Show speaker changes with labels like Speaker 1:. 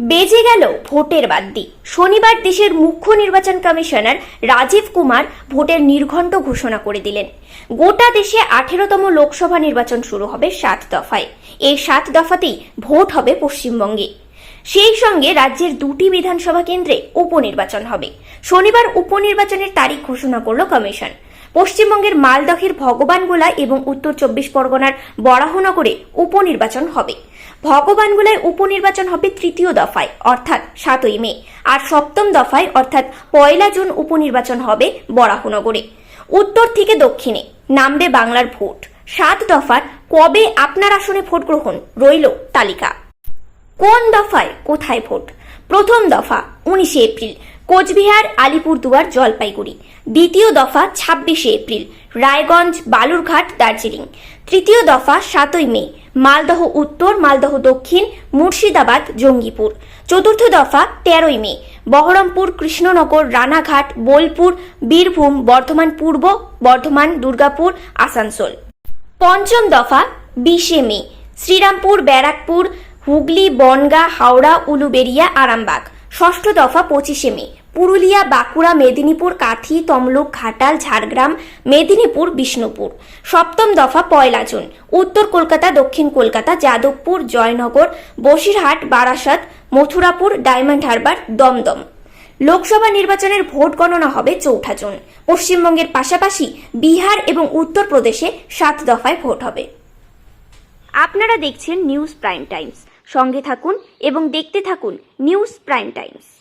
Speaker 1: বেজে গেল ভোটের বাদ্যি। শনিবার দেশের মুখ্য নির্বাচন কমিশনার রাজীব কুমার ভোটের নির্ঘণ্ট ঘোষণা করে দিলেন। গোটা দেশে আঠেরোতম লোকসভা নির্বাচন শুরু হবে সাত দফায়। এই সাত দফাতেই ভোট হবে পশ্চিমবঙ্গে। সেই সঙ্গে রাজ্যের দুটি বিধানসভা কেন্দ্রে উপনির্বাচন হবে। শনিবার উপনির্বাচনের তারিখ ঘোষণা করল কমিশন। পশ্চিমবঙ্গের মালদহের ভগবানগোলা এবং উত্তর চব্বিশ পরগনার বরাহনগরে উপনির্বাচন হবে। ভগবানগোলায় উপনির্বাচন হবে তৃতীয় দফায়, অর্থাৎ সাতই মে। আর সপ্তম দফায়, অর্থাৎ পয়লা জুন উপনির্বাচন হবে বরাহনগরে। উত্তর থেকে দক্ষিণে, নামবে বাংলার ভোট। সাত দফার, কবে আপনার আসনে ভোট গ্রহণ? রইল তালিকা। কোন দফায় কোথায় ভোট? প্রথম দফা উনিশে এপ্রিল। কোচবিহার, আলিপুরদুয়ার, জলপাইগুড়ি। দ্বিতীয় দফা ছাব্বিশে এপ্রিল, রায়গঞ্জ, বালুরঘাট, দার্জিলিং। তৃতীয় দফা সাতই মে, মালদহ উত্তর, মালদহ দক্ষিণ, মুর্শিদাবাদ, জঙ্গিপুর। চতুর্থ দফা তেরোই মে, বহরমপুর, কৃষ্ণনগর, রানাঘাট, বোলপুর, বীরভূম, বর্ধমান পূর্ব, বর্ধমান, দুর্গাপুর, আসানসোল। পঞ্চম দফা বিশে মে, শ্রীরামপুর, ব্যারাকপুর, হুগলি, বনগা, হাওড়া উলুবেড়িয়া আরামবাগ। ষষ্ঠ দফা পঁচিশে মে, পুরুলিয়া, বাঁকুড়া, মেদিনীপুর, কাথি, তমলুক, ঘাটাল, ঝাড়গ্রাম, মেদিনীপুর, বিষ্ণুপুর। সপ্তম দফা পয়লা জুন, উত্তর কলকাতা, দক্ষিণ কলকাতা, যাদবপুর, জয়নগর, বসিরহাট, বারাসাত, মথুরাপুর, ডায়মন্ড হারবার, দমদম। লোকসভা নির্বাচনের ভোট গণনা হবে চৌঠা জুন। পশ্চিমবঙ্গের পাশাপাশি বিহার এবং উত্তরপ্রদেশে সাত দফায় ভোট হবে। আপনারা দেখছেন নিউজ প্রাইম টাইমস। সঙ্গে থাকুন এবং দেখতে থাকুন নিউজ প্রাইম টাইমস।